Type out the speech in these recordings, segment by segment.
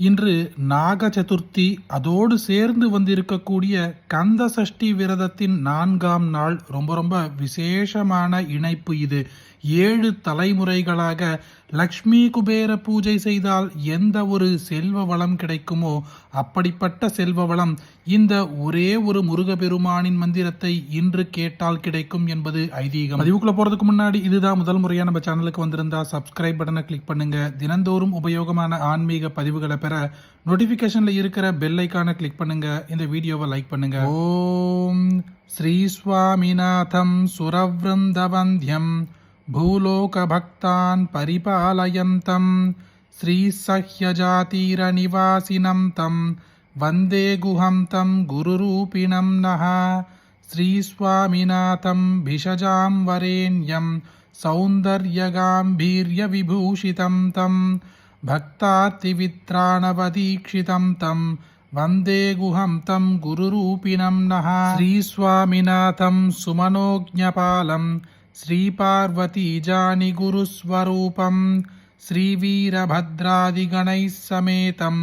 இன்று நாக சதுர்த்தி அதோடு சேர்ந்து வந்திருக்கக்கூடிய கந்த சஷ்டி விரதத்தின் நான்காம் நாள். ரொம்ப ரொம்ப விசேஷமான இணைப்பு இது. ஏழு தலைமுறைகளாக லக்ஷ்மி குபேர பூஜை செய்தால் எந்த ஒரு செல்வ வளம் கிடைக்குமோ அப்படிப்பட்ட செல்வ வளம் இந்த ஒரே ஒரு முருகபெருமானின் மந்திரத்தை இன்று கேட்டால் கிடைக்கும் என்பது ஐதீகம். பதிவுக்குள்ள போறதுக்கு முன்னாடி இதுதான் முதல் முறையா நம்ம சேனலுக்கு வந்திருந்தா சப்ஸ்கிரைப் பட்டனை கிளிக் பண்ணுங்க. தினந்தோறும் உபயோகமான ஆன்மீக பதிவுகளை பெற நோட்டிபிகேஷன்ல இருக்கிற பெல் ஐக்கான கிளிக் பண்ணுங்க. இந்த வீடியோவை லைக் பண்ணுங்க. ஓம் ஸ்ரீ சுவாமிநாதம் சுரவிருந்தவந்தியம் பூலோக பக்தான் பரிபாலயந்தம் ஸ்ரீ சஹ்யஜாதீர நிவாசினம் தம் वन्दे गुहं तं गुरुरूपिणं नः श्रीस्वामिनाथं भिषजां वरेण्यं सौन्दर्यगाम्भीर्यविभूषितं तं भक्तार्तिवित्राणवदीक्षितं तं वन्दे गुहं तं गुरुरूपिणं नः श्रीस्वामिनाथं सुमनोज्ञपालम् श्रीपार्वतीजानिगुरुस्वरूपं श्रीवीरभद्रादिगणैः समेतं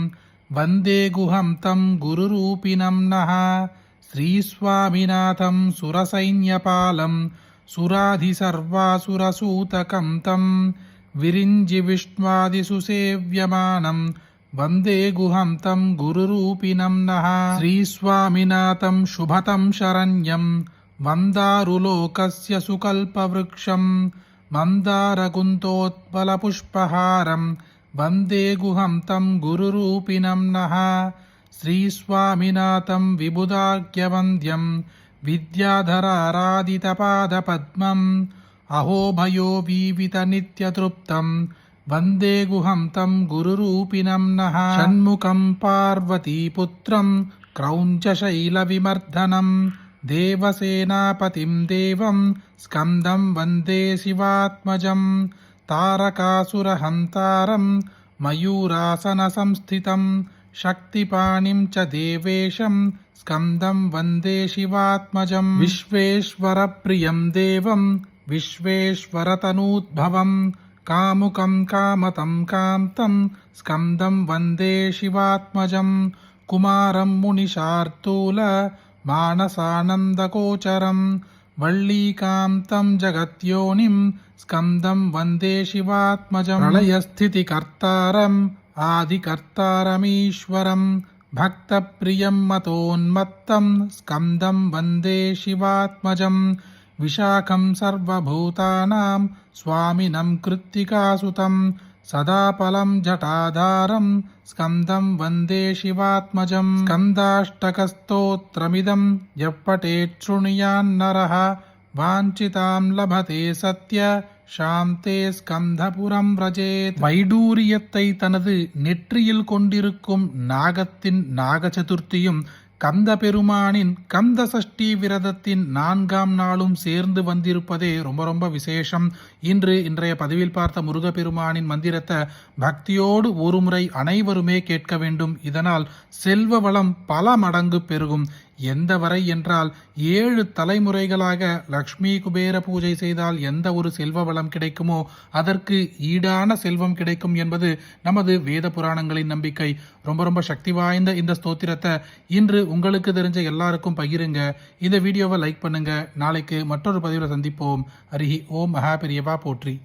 वन्दे गुहं तं गुरुरूपिणं नः श्रीस्वामिनाथं सुरसैन्यपालं सुराधिसर्वासुरसूतकं तं विरिञ्जिविष्ण्वादिसुसेव्यमानं वन्दे गुहं तं गुरुरूपिणं नः श्रीस्वामिनाथं शुभतं शरण्यम् मन्दारुलोकस्य सुकल्पवृक्षं मन्दारकुन्तोत्पलपुष्पहारं वन्दे गुहं तं गुरुरूपिणं नः श्रीस्वामिनाथं विबुधाख्यवन्द्यं विद्याधरारादितपादपद्मम् अहोभयो वीवितनित्यतृप्तं वन्दे गुहं तं गुरुरूपिणं नः षण्मुखं पार्वतीपुत्रं क्रौञ्चशैलविमर्दनम् देवसेनापतिं देवं स्कन्दं वन्दे शिवात्मजं तारकासुरहन्तारं मयूरासनसंस्थितं शक्तिपाणिं च देवेशं स्कन्दं वन्दे शिवात्मजं विश्वेश्वरप्रियं देवं विश्वेश्वरतनूद्भवं कामुकं कामतं कान्तं स्कन्दं वन्दे शिवात्मजं कुमारं मुनिशार्दूल मानसानन्दगोचरं वल्लीकान्तं जगत्योनिं स्कन्दं वन्दे शिवात्मजं प्रलयस्थितिकर्तारम् आदिकर्तारमीश्वरं भक्तप्रियं मतोन्मत्तं स्कन्दं वन्दे शिवात्मजं विशाखं सर्वभूतानां स्वामिनं कृत्तिकासुतं सदापलं जटाधारं स्कन्दं वन्दे शिवात्मजं स्कन्दाष्टकस्तोत्रमिदं यः पठेत् शृणुयान्नरः वाञ्छितां लभते सत्य ஷாந்தே ஸ்கந்தபுரம் ரஜேத் வைடூரியத்தை தனது நெற்றியில் கொண்டிருக்கும் நாகத்தின் நாக சதுர்த்தியும் கந்த பெருமானின் கந்த சஷ்டி விரதத்தின் நான்காம் நாளும் சேர்ந்து வந்திருப்பதே ரொம்ப ரொம்ப விசேஷம். இன்று இன்றைய பதிவில் பார்த்த முருகப்பெருமானின் மந்திரத்தை பக்தியோடு ஒருமுறை அனைவருமே கேட்க வேண்டும். இதனால் செல்வ வளம் பல மடங்கு பெருகும். எந்த வரை என்றால் ஏழு தலைமுறைகளாக லக்ஷ்மி குபேர பூஜை செய்தால் எந்த ஒரு செல்வ வளம் கிடைக்குமோ அதற்கு ஈடான செல்வம் கிடைக்கும் என்பது நமது வேத புராணங்களின் நம்பிக்கை. ரொம்ப ரொம்ப சக்தி வாய்ந்த இந்த ஸ்தோத்திரத்தை இன்று உங்களுக்கு தெரிஞ்ச எல்லாருக்கும் பகிருங்க. இந்த வீடியோவை லைக் பண்ணுங்க. நாளைக்கு மற்றொரு பதிவில் சந்திப்போம். அரிஹி ஓம் மகா பெரியவா போற்றி.